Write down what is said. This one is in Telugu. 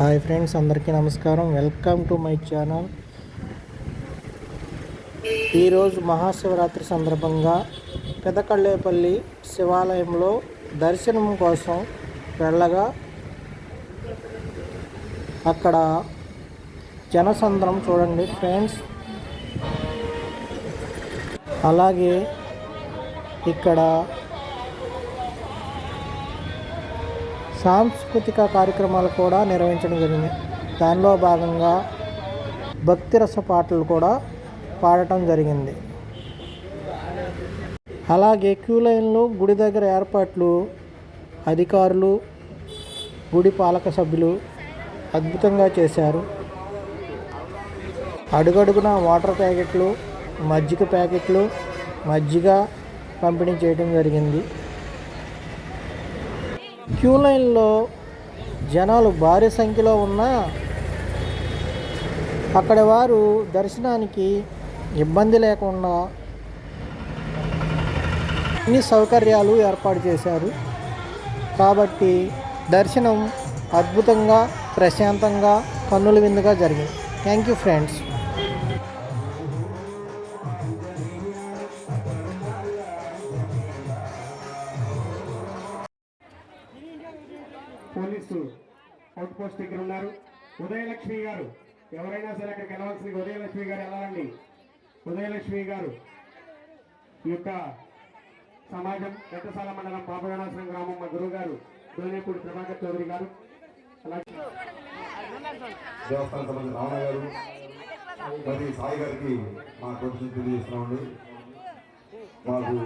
హాయ్ ఫ్రెండ్స్ అందరికీ నమస్కారం. Welcome to my channel. ఈరోజు మహాశివరాత్రి సందర్భంగా పెదకళ్ళేపల్లి శివాలయంలో దర్శనం కోసం వెళ్ళగా అక్కడ జనసంద్రం చూడండి ఫ్రెండ్స్. అలాగే ఇక్కడ సాంస్కృతిక కార్యక్రమాలు కూడా నిర్వహించడం జరిగింది. దానిలో భాగంగా భక్తి రస పాటలు కూడా పాడటం జరిగింది. అలాగే క్యూ లైన్లో గుడి దగ్గర ఏర్పాట్లు అధికారులు గుడి పాలక సభ్యులు అద్భుతంగా చేశారు. అడుగడుగున వాటర్ ప్యాకెట్లు మజ్జిగ ప్యాకెట్లు మజ్జిగ పంపిణీ చేయడం జరిగింది. క్యూ లైన్లో జనాలు భారీ సంఖ్యలో ఉన్నా అక్కడ వారు దర్శనానికి ఇబ్బంది లేకుండా అన్ని సౌకర్యాలు ఏర్పాటు చేశారు. కాబట్టి దర్శనం అద్భుతంగా ప్రశాంతంగా కన్నుల విందుగా జరిగింది. Thank you friends. Police out post దగ్గర ఉన్నారు. ఉదయలక్ష్మి గారు ఎవరైనా సరే అక్కడికి వెళ్ళవలసింది ఉదయలక్ష్మి గారు వెళ్ళాలండి. ఉదయలక్ష్మి గారు ఈ యొక్క సమాజం పెద్దసాల మండలం పాపగణాసనం గ్రామం మా గురువు గారు దోనేపూడి ప్రభాకర్ చౌదరి గారు. దేవస్థానం సంబంధించిన రావణ గారు మరి సాయి గారికి మా కృతజ్ఞతలు తెలియజేస్తున్నామండి. మాకు